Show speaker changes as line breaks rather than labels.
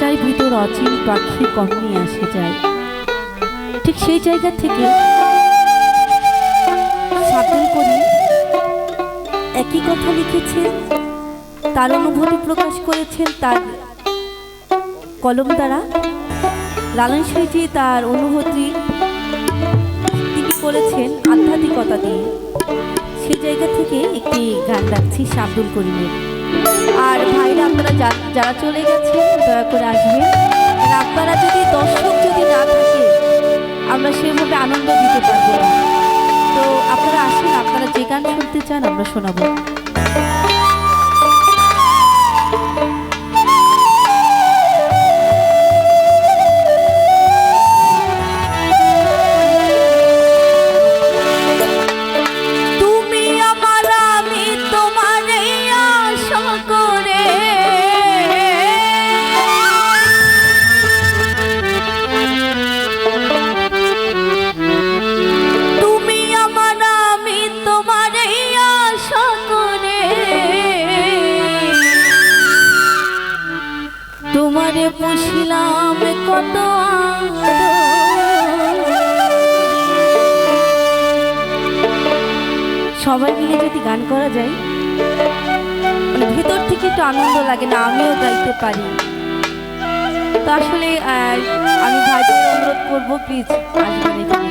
খাঁচার ভিতর অচিন পাখি কখনই আসে যায়। ঠিক সেই জায়গা থেকে সাবধান করি একই কথা লিখেছেন তার অনুভূতি প্রকাশ করেছেন তার কলম দ্বারা। লালন সাইজি তার অনুভূতি তিনি করেছেন আধ্যাত্মিকতা দিয়ে। সেই জায়গা থেকে একটি গান রাখছি শাব্দুল করিমের আর ভাইরা, আপনারা যারা চলে গেছেন, দয়া করে আসবেন। আপনারা যদি দর্শক যদি না থাকে, আমরা সেভাবে আনন্দ দিতে পারব তো আপনারা আসুন, আপনারা যে গান শুনতে চান, আমরা শোনাবো। কত সবাই মিলে যদি গান করা যায় মানে ভেতর থেকে একটু আনন্দ লাগে না, আমিও গাইতে পারি। তো আসলে আমি ভাইদের অনুরোধ করব প্লিজ আসবেন এখানে।